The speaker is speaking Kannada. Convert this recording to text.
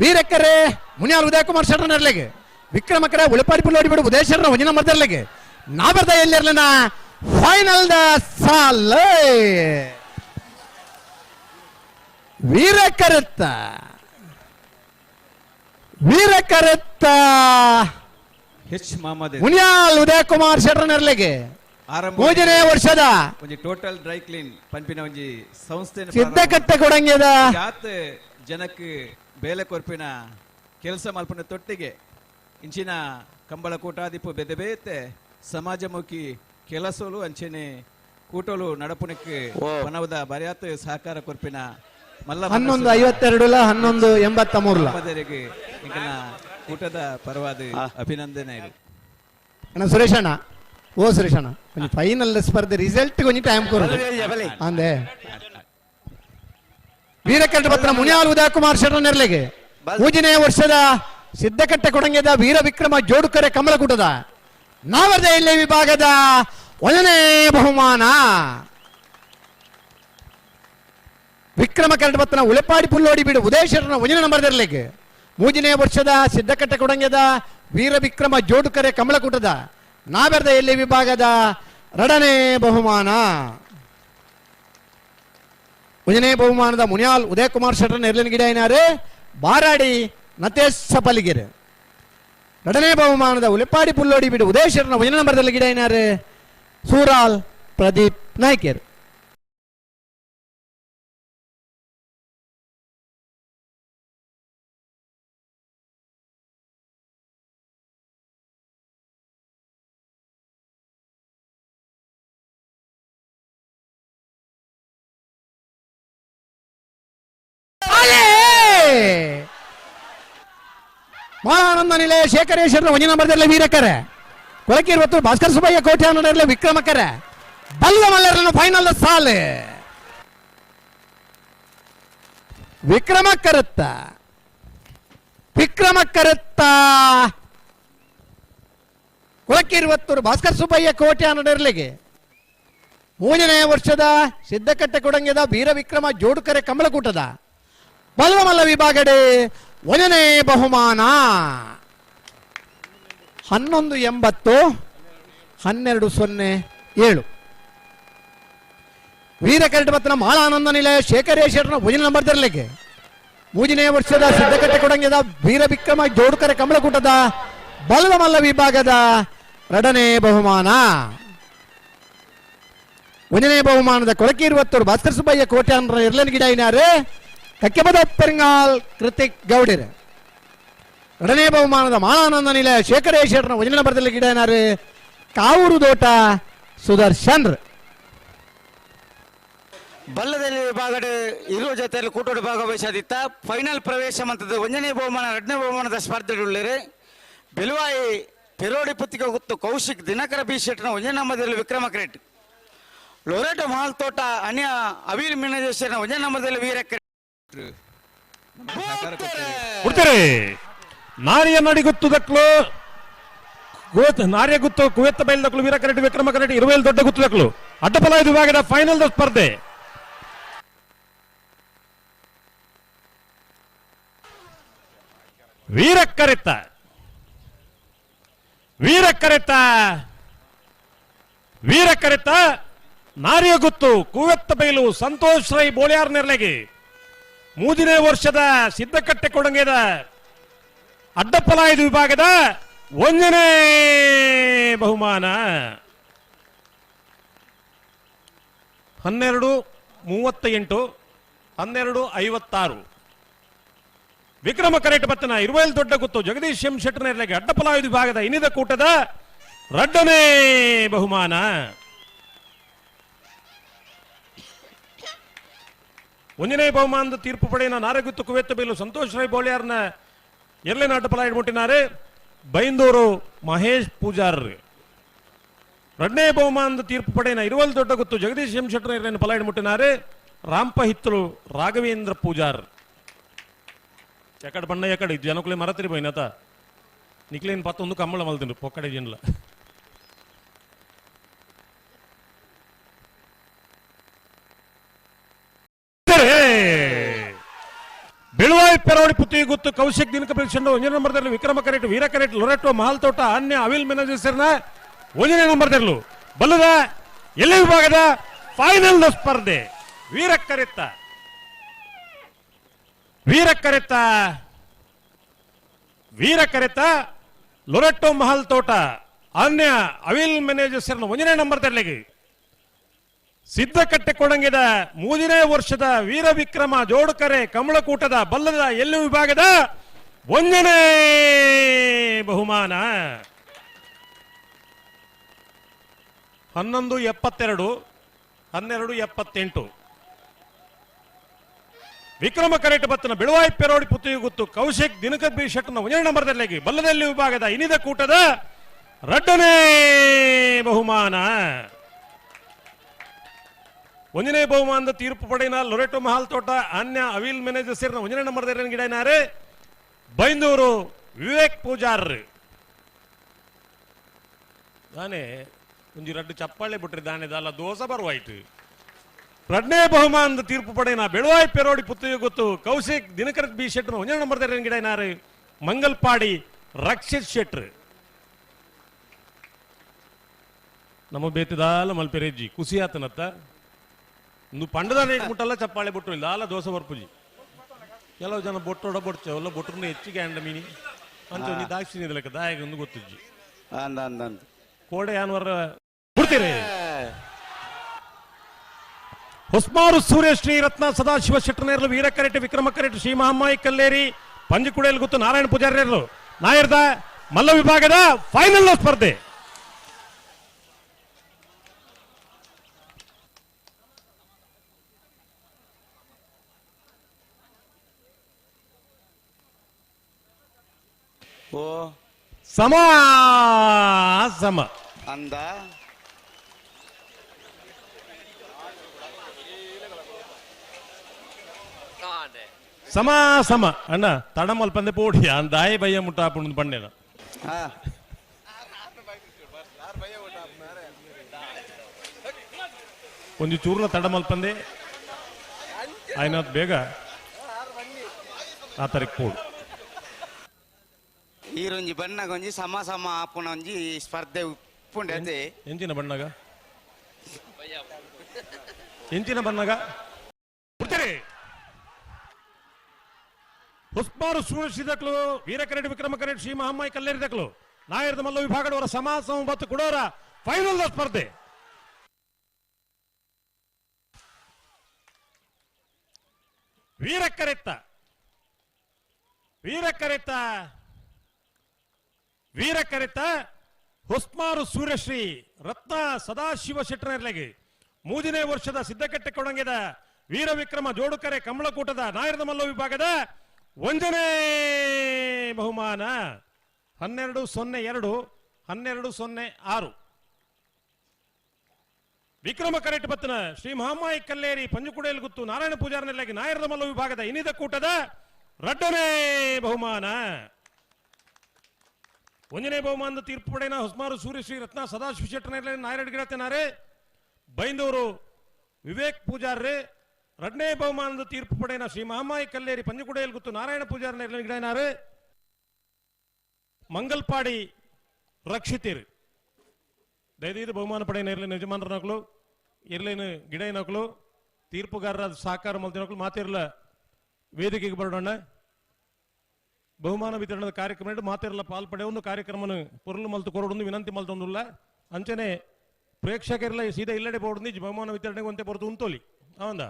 ವೀರಕ್ಕರೆ ಮುನಿಯಾರ್ ಉದಯಕುಮಾರ್ ಶೆಟ್ಟರ್ ನೆರಲೆಗೆ. ವಿಕ್ರಮಕರೆ ಉಳಿಪಾಡಿ ಪುಲ್ಲೋಡಿ ಬಿಡು ಉದಯೇಶ್ವರನ ಒಂಜಿನ ಮರ್ದರ್ಲೆಗೆ. ನಾ ಬರ್ದ ಎಲ್ಲಿರ್ಲನ? ಫೈನಲ್ ದ ಸಾಲ್. ವೀರಕರತ್ತ. ವೀರಕರತ್ತ. ಹೆಚ್ ಮಹಮ್ಮದ್ ಮುನಿಯಾಲ್ ಉದಯಕುಮಾರ್ ಆರಂಭ ಮೂಜನೇ ವರ್ಷದ. ಒಂಜಿ ಟೋಟಲ್ ಡ್ರೈ ಕ್ಲೀನ್ ಪಂಪಿನ ಒಂಜಿ ಸಂಸ್ಥೆ ಸಿದ್ಧಕಟ್ಟೆ ಕೊಡಂಗ್ಯದ ಜಾತ್ ಬೇಲೆ ಕೊರ್ಪಿನ ಕೆಲಸ ಮಲ್ಪನ ತೊಟ್ಟಿಗೆ ಇಂಚಿನ ಕಂಬಳ ಕೂಟಾದಿಪ್ಪು ಬೆದಬೇತೆ ಸಮಾಜಮುಖಿ ಕೆಲಸಲು ಅಂಚೆನೆ ಕೂಟಲು ನಡಪುನಕ್ಕೆ ಮನವದ ಬರ್ಯಾತ್ ಸಹಕಾರ ಕೊರ್ಪಿನ ಮಲ್ಲ ಹನ್ನೊಂದು ಐವತ್ತೆರಡುಲ ಹನ್ನೊಂದು ಎಂಬತ್ತ ಮೂರು ಕೂಟದ ಪರವಾದ ಅಭಿನಂದನೆ ಇದು. ಅಣ್ಣ ಸುರೇಶ್ ಅಣ್ಣ ಓ ಸುರೇಶ್ ಅಣ್ಣ ಫೈನಲ್ ಸ್ಪರ್ಧೆ ರಿಸಲ್ಟ್ ಕೊಂಚ ಟೈಮ್ ಕೊಡೋದು ಅಂದೆ. ಪತ್ರ ಮುನಿಯಾಲ್ ಉದಯಕುಮಾರ್ ಶೆಟ್ಟರ್ ನೆರಳಿಗೆ ಮೂಜನೇ ವರ್ಷದ ಸಿದ್ಧಕಟ್ಟೆ ಕೊಡಂಗೆದ ವೀರ ವಿಕ್ರಮ ಜೋಡುಕರೆ ಕಮಲಕೂಟದ ನಾವರ್ದ ಇಲ್ಲಿ ವಿಭಾಗದ ಒಂದನೇ ಬಹುಮಾನ. ವಿಕ್ರಮ ಕರಡಪತ್ತನ ಉಳೆಪಾಡಿ ಪುಲ್ಲೋಡಿ ಬಿಡು ಶರಣ ಒಂದನೇ ನಂಬರ್ ನೆರಳಿಗೆ ಮೂಜನೇ ವರ್ಷದ ಸಿದ್ಧಕಟ್ಟೆ ಕೊಡಂಗೆದ ವೀರ ವಿಕ್ರಮ ಜೋಡುಕರೆ ಕಮಲಕೂಟದ ನಾವೆರ್ದ ಎಲ್ಲಿ ವಿಭಾಗದ ಎರಡನೇ ಬಹುಮಾನ. ಮುಂಜನೆ ಬಹುಮಾನದ ಮುನಿಯಾಲ್ ಉದಯಕುಮಾರ್ ಶೆಟ್ಟರ್ ನೆರಳಿನ ಗಿಡ ಏನಾರೆ? ಬಾರಾಡಿ ನತೇಶ್ ಸಪಲಿಗೆರೆ ಎರಡನೇ ಬಹುಮಾನದ ಉಲೆಪಾಡಿ ಪುಲ್ಲೋಡಿ ಬಿಡು ಉದಯೇಶ್ವರನ ಮುಂಜನೆ ನಂಬರ್ದಲ್ಲಿ ಗಿಡ ಏನಾರೆ? ಸೂರಾಲ್ ಪ್ರದೀಪ್ ನಾಯ್ಕರ್. ಮಾನಂದ ನಿಲಯ ಶೇಖರೇಶ್ವರ ಒಂಜಿ ನಂಬರ್ದಲ್ಲಿ ವೀರಕರೆ ಕೊಳಕಿರುವತ್ತು ಭಾಸ್ಕರ್ ಸುಬ್ಬಯ್ಯ ಅನ್ನೋದ್ರಲ್ಲಿ ವಿಕ್ರಮಕರೆ. ಬಲ್ಲ ಮಲ್ಲರನ್ನು ಫೈನಲ್ ಸಾಲೆ. ವಿಕ್ರಮಕ್ಕರತ್ತ ಕರುತ್ತ ಕೊಳಕಿರುವತ್ತೂರು ಭಾಸ್ಕರ್ ಸುಬ್ಬಯ್ಯ ಕೋಟೆ ಅನ್ನೋದ್ರಲ್ಲಿಗೆ. ಮೂರನೇ ವರ್ಷದ ಸಿದ್ಧಕಟ್ಟೆ ಕೊಡಂಗೆದ ವೀರ ವಿಕ್ರಮ ಜೋಡುಕರೆ ಕಮಲಕೂಟದ. ಬಲ್ವಮಲ್ಲ ವಿಭಾಗಡೆ ಒಂದನೇ ಬಹುಮಾನ. ಹನ್ನೊಂದು ಎಂಬತ್ತು, ಹನ್ನೆರಡು ಸೊನ್ನೆ ಏಳು. ವೀರಕರಟಪತ್ರ ಮಾಳಾನಂದ ನಿಲಯ ಶೇಖರೇಶ್ವರನ ಭೋಜನ ನಂಬರ್ ತರಲಿಕ್ಕೆ. ವರ್ಷದ ಸಿದ್ಧಕಟ್ಟೆ ಕೊಡಂಗದ ವೀರ ವಿಕ್ರಮ ಜೋಡುಕರೆ ಕಮಲಕೂಟದ ಬಲ್ವಮಲ್ಲ ವಿಭಾಗದ ಎರಡನೇ ಬಹುಮಾನ. ಒಂದನೇ ಬಹುಮಾನದ ಕೊಳಕಿ ಇರುವತ್ತರು ಭಾಸ್ಕರ್ ಸುಬ್ಬಯ್ಯ ಕೋಟ್ಯಾನ್ ರ ಇರ್ಲನ್ ಗಿಡ ಏನಾರೆ ಕಕ್ಕೆಬದ ಪೆರಿಂಗಾಲ್ ಕೃತಿಕ್ ಗೌಡಿರ್. ಎರಡನೇ ಬಹುಮಾನದ ಮಾನಾನಂದ ನಿಲಯ ಶೇಖರೇಶ್ವರನ ವಜನ ಬರದಲ್ಲಿ ಗಿಡ ಏನಾರು? ಕಾವೂರು ದೋಟ ಸುದರ್ಶನ್ ಬಲ್ಲದಲ್ಲಿ ವಿಭಾಗದ ಇರುವ ಜೊತೆಯಲ್ಲಿ ಕೂಟೋಡು ಭಾಗವಹಿಸದಿತ್ತ ಫೈನಲ್ ಪ್ರವೇಶ ಮಂತದ ಒಂದನೇ ಬಹುಮಾನ, ಎರಡನೇ ಬಹುಮಾನದ ಸ್ಪರ್ಧೆಯುಳ್ಳರೆ ಬೆಲುವಾಯಿ ಪೆರೋಡಿ ಪುತ್ತಿಗೆ ಗೊತ್ತು ಕೌಶಿಕ್ ದಿನಕರ ಬಿ ಶೆಟ್ನ ಒಂದನೇ ನಂಬರದಲ್ಲಿ ವಿಕ್ರಮ ಕ್ರೇಟ್. ತೋಟ ಅನ್ಯ ಅವಿಲ್ ಮಿನದೇಶ್ವರನ ಒಂದನೇ ನಂಬರದಲ್ಲಿ ವೀರಕ್ಕೆ ಸಹಕಾರ ಕೊಡ್ತಾರೆ ನಾರಿಯ ನಡಿಗುತ್ತುದಕ್ಲು ನಾರಿಯ ಗುತ್ತು ಕುವೆತ್ತ ಬೈಲ್ದಕ್ಲು ವೀರ ಕರೆಟಿ ವಿಕ್ರಮ ಕರೆಟಿ ಇರುವೇಲ್ ದೊಡ್ಡ ಗುತ್ತುದಕ್ಲು ಇದು ವಿಭಾಗದ ಫೈನಲ್ ಸ್ಪರ್ಧೆ. ವೀರಕ್ಕರೆತ್ತ ವೀರ ವೀರಕ್ಕರೆತ್ತ ನಾರಿಯ ಗುತ್ತು ಕುವೆತ್ತ ಬೈಲು ಸಂತೋಷ್ ರೈ ಬೋಳಿಯಾರ್ ನೆರಳೆಗೆ ಮೂರನೇ ವರ್ಷದ ಸಿದ್ಧಕಟ್ಟೆ ಕೊಡಂಗೆದ ಅಡ್ಡಪಲಾಯದ ವಿಭಾಗದ ಒಂದನೇ ಬಹುಮಾನ. ಹನ್ನೆರಡು ಮೂವತ್ತ ಎಂಟು ಹನ್ನೆರಡು, ಐವತ್ತಾರು. ವಿಕ್ರಮ ಕರೆಟ್ ಬತ್ತನ ಇರುವೆಲ್ ದೊಡ್ಡ ಗುತ್ತು ಜಗದೀಶ್ ಎಂ ಶೆಟ್ಟರ್ನೆರಲೆಗೆ ಅಡ್ಡಪಲಾಯದ ವಿಭಾಗದ ಇನಿದ ಕೂಟದ ರಡ್ಡನೇ ಬಹುಮಾನ. ಒಂದನೇ ಬಹುಮಾನದ ತೀರ್ಪು ಪಡೆಯಿನ ನಾರಗುತ್ತು ಕುವೆತ್ತು ಬೈಲು ಸಂತೋಷ್ ರೈ ಬೋಳಿಯಾರ್ನ ಎರಡನೇ ಅಡ್ಡಪಲ ಇಡ್ಬಿಟ್ಟಿದ್ದಾರೆ ಬೈಂದೂರು ಮಹೇಶ್ ಪೂಜಾರ್ ಎರಡನೇ ಬಹುಮಾನದ ತೀರ್ಪು ಪಡೆಯಿನ ಇರುವಲ್ ದೊಡ್ಡ ಗುತ್ತು ಜಗದೀಶ್ ಎಂ ಶೆಟ್ಟರ್ ಎರಡನೇ ಫಲ ಇಡ್ಬಿಟ್ಟಿದ್ದಾರೆ ರಾಂಪ ರಾಘವೇಂದ್ರ ಪೂಜಾರ್ ಎಕಡೆ ಬಣ್ಣ ಎಕಡೆ ಜನಕುಲೆ ಮರತಿರಿ ಬೈನತ. ನಿಕ್ಲೇನ್ ಪತ್ತೊಂದು ಕಮ್ಮಳ ಮಲ್ತೀನಿ ಪೊಕ್ಕಡೆ ಜನಲ. ಪೆರವಡಿ ಪುತ್ತಿಗೆ ಗೊತ್ತು ಕೌಶಿಕ್ ದಿನಕ ಪರೀಕ್ಷೆ ಒಂದನೇ ನಂಬರ್ದಲ್ಲಿ ವಿಕ್ರಮ ಕರೆಟ್, ವೀರ ಕರೆಟ್ ಅನ್ಯ, ಅವಿಲ್ ಮೆನಜರ್ನ ಒಂದನೇ ನಂಬರ್ದಲ್ಲೂ ಬಲ್ಲದ ಎಲ್ಲ ವಿಭಾಗದ ಫೈನಲ್ ಸ್ಪರ್ಧೆ? ವೀರ ಕರೆತ್ತ ವೀರ ಕರೆತ್ತ ವೀರ ಕರೆತ, ಲೊರೆಟ್ಟೋ ಮಹಲ್ ತೋಟ ಅನ್ಯ, ಅವಿಲ್ ಮ್ಯಾನೇಜರ್ಸ್ ಒಂದನೇ ನಂಬರ್ ತರಲಿಗೆ ಸಿದ್ಧಕಟ್ಟೆ ಕೊಡಂಗಿದ ಮೂರನೇ ವರ್ಷದ ವೀರ ವಿಕ್ರಮ ಜೋಡುಕರೆ ಕಮಳಕೂಟದ ಬಲ್ಲದ ಎಲ್ಲು ವಿಭಾಗದ ಒಂದನೇ ಬಹುಮಾನ? ಹನ್ನೊಂದು ಎಪ್ಪತ್ತೆರಡು, ಹನ್ನೆರಡು ಎಪ್ಪತ್ತೆಂಟು. ವಿಕ್ರಮ ಕರೆಟ್ ಬತ್ತನ ಬಿಳುವಾಯಿ ಪೆರೋಡಿ ಪುತ್ತಿಗೆ ಗೊತ್ತು ಕೌಶಿಕ್ ದಿನಕ ಬಿ ಒಂದನೇ ನಂಬರ್ದಲ್ಲಿ ಬಲ್ಲದಲ್ಲಿ ವಿಭಾಗದ ಇನಿದ ಕೂಟದ ರಡ್ಡನೇ ಬಹುಮಾನ? ಒಂದನೇ ಬಹುಮಾನದ ತೀರ್ಪು ಪಡೆಯಿನ ಲೊರೆಟೊ ಮಹಾಲ್ ತೋಟ ಅನ್ಯ ಅವಿಲ್ ಮ್ಯಾನೇಜರ್ ಸೇರಿನ ಒಂದನೇ ನಂಬರ್ದಲ್ಲಿ ಗಿಡನಾರೆ ಬೈಂದೂರು ವಿವೇಕ್ ಪೂಜಾರ್ ದಾನೆ ಒಂಜಿ ರಡ್ಡು ಚಪ್ಪಾಳೆ ಬಿಟ್ರಿ ದಾನೆ ದಾಲ ದೋಸ ಬರುವಾಯ್ತು ಎರಡನೇ ಬಹುಮಾನದ ತೀರ್ಪು ಪಡೆಯಿನ ಬೆಳವಾಯಿ ಪೆರೋಡಿ ಪುತ್ತಿಗೆ ಗೊತ್ತು ಕೌಶಿಕ್ ದಿನಕರ ಬಿ ಶೆಟ್ರು ಒಂದನೇ ನಂಬರ್ದಲ್ಲಿ ಗಿಡನಾರೆ ಮಂಗಲ್ಪಾಡಿ ರಕ್ಷಿತ್ ಶೆಟ್ರು ನಮ್ಮ ಬೇತಿದಾಲ ಮಲ್ಪೆರೆಜ್ಜಿ ಖುಷಿ ಆತನತ್ತ ಒಂದು ಪಂಡದ ರೇಟ್ ಮುಟ್ಟಲ್ಲ ಚಪ್ಪಾಳೆ ಬೊಟ್ಟು ಇಲ್ಲ ಅಲ್ಲ ದೋಸೆ ಬರ್ಪುಜಿ ಕೆಲವು ಜನ ಬೊಟ್ಟೊಡ ಬೊಡ್ಚ ಎಲ್ಲ ಬೊಟ್ಟರನ್ನ ಹೆಚ್ಚಿಗೆ ಅಂಡ ಮೀನಿ ಅಂತ ಒಂದು ದಾಕ್ಷಿಣಿ ಲೆಕ್ಕ ದಾಯಗ ಒಂದು ಗೊತ್ತಿಜ್ಜಿ ಅಂದ ಅಂದ ಅಂದ ಕೋಡೆ ಯಾನ್ವರ ಬಿಡ್ತೀರಿ ಹೊಸ್ಮಾರು ಸೂರ್ಯ ಶ್ರೀ ರತ್ನ ಸದಾಶಿವ ಶೆಟ್ಟನೇರ್ಲು ವೀರ ಕರೆಟ್ ವಿಕ್ರಮ ಕರೆಟ್ ಶ್ರೀ ಮಹಾಮಾಯಿ ಕಲ್ಲೇರಿ ಪಂಜಕುಡಿಯಲ್ಲಿ ಗೊತ್ತು ನಾರಾಯಣ ಪೂಜಾರ್ಯರ್ಲು ನಾಯರ್ದ ಮಲ್ಲ ವಿಭಾಗದ ಫೈನಲ್ ಸ್ಪರ್ಧೆ ಓ ಸಮ ಸಮ ಅಂದ ಸಮ ಸಮ ಅಣ್ಣ ತಡಮಲ್ ಪಂದೆ ಪೋಡಿ ಅಂದಾಯ ಬಯ್ಯ ಮುಟ್ಟಾಪುಂಡು ಪಂಡೇನ ಹಾ ಒಂದು ಚೂರ್ನ ತಡಮಲ್ ಪಂದೆ ಆಯ್ನಾತ್ ಬೇಗ ಆ ತರಕ್ ಪೋಡು ಈರೊಂಜಿ ಬಣ್ಣಗ ಒಂಜಿ ಸಮ ಸಮ ಆಪುನ ಒಂಜಿ ಸ್ಪರ್ಧೆ ಉಪ್ಪುಂಡೆ ಅದೇ ಎಂಚಿನ ಬಣ್ಣಗ ಎಂಚಿನ ಬಣ್ಣಗ ಬಿಡ್ತೀರಿ ಹುಸ್ಮಾರು ಸೂರಿಸಿದಕ್ಲು ವೀರ ಕರೆಡ್ ವಿಕ್ರಮ ಕರೆಡ್ ಶ್ರೀ ಮಹಾಮಾಯಿ ಕಲ್ಲೇರಿದಕ್ಲು ನಾಯರದ ಮಲ್ಲ ವಿಭಾಗದವರ ಸಮ ಸಂಬತ್ತು ಕೊಡೋರ ಫೈನಲ್ ಸ್ಪರ್ಧೆ ವೀರ ಕರೆತ್ತ ವೀರ ಕರೆತ್ತ ಕರೆತ ಹೊಸ್ಮಾರು ಸೂರ್ಯಶ್ರೀ, ರತ್ನ ಸದಾಶಿವ ಶೆಟ್ಟರರ್ಲೆಗೆ ಮೂರನೇ ವರ್ಷದ ಸಿದ್ಧಕಟ್ಟೆ ಕೊಡಂಗಿದ ವೀರ ವಿಕ್ರಮ ಜೋಡುಕರೆ ಕಮಲಕೂಟದ ನಾಯರದ ಮಲ್ಲ ವಿಭಾಗದ ಒಂದನೇ ಬಹುಮಾನ. ಹನ್ನೆರಡು ಸೊನ್ನೆ ಎರಡು, ಹನ್ನೆರಡು ಸೊನ್ನೆ ಆರು. ವಿಕ್ರಮ ಕರೆಟ್ ಪತ್ನ ಶ್ರೀ ಮಹಾಮಾಯಿ ಕಲ್ಲೇರಿ ಪಂಜುಕುಡೆಯಲ್ಲಿ ಗುತ್ತು ನಾರಾಯಣ ಪೂಜಾರನೆಲ್ಲಾಗಿ ನಾಯರದ ಮಲ್ಲ ವಿಭಾಗದ ಇನ್ನಿದ ಕೂಟದ ರಡ್ಡನೇ ಬಹುಮಾನ. ಒಂದನೇ ಬಹುಮಾನದ ತೀರ್ಪು ಪಡೆಯನ ಹೊಸಮಾರು ಸೂರ್ಯಶ್ರೀ ರತ್ನ ಸದಾಶಿವ ಶೆಟ್ಟರ್ನಲ್ಲಿ ನಾಯರಡ್ ಗಿಡತೇನಾರೆ ಬೈಂದವರು ವಿವೇಕ್ ಪೂಜಾರ್ರೆ, ಎರಡನೇ ಬಹುಮಾನದ ತೀರ್ಪು ಪಡೆನ ಶ್ರೀ ಮಹಾಮಾಯಿ ಕಲ್ಲೇರಿ ಪಂಜಗುಡೆಯಲ್ಲಿ ಗುತ್ತು ನಾರಾಯಣ ಪೂಜಾರನಲ್ಲಿ ಗಿಡನಾರೆ ಮಂಗಲ್ಪಾಡಿ ರಕ್ಷಿತೀರಿ ದಯದೀದು ಬಹುಮಾನ ಪಡೆಯನ ಇರಲಿನ ಯಜಮಾನರ ನಕಲು ಇರ್ಲೇನು ಗಿಡ ನಕಲು ತೀರ್ಪುಗಾರರ ಸಹಕಾರ ಮಲ್ತಿನಕಲು ಮಾತಿರ್ಲ. ವೇದಿಕೆಗೆ ಬರೋಣ ಬಹುಮಾನ ವಿತರಣದ ಕಾರ್ಯಕ್ರಮ ಮಾತೆರಲ್ಲ ಪಾಲ್ಪಡೆ ಒಂದು ಕಾರ್ಯಕ್ರಮನು ಪೊರ್ಲು ಮಲ್ತು ಕೊರಡೊಂದು, ವಿನಂತಿ ಮಲ್ತೊಂದುಲ್ಲ ಅಂಚನೆ ಪ್ರೇಕ್ಷಕರೆಲ್ಲ ಸೀದಾ ಇಲ್ಲಡೆ ಬೋರ್ಡ್ ಬಹುಮಾನ ವಿತರಣೆಗೆ ಒಂತೆ ಬರೋದು ಉಂತೋಲಿ. ಅವಂದ?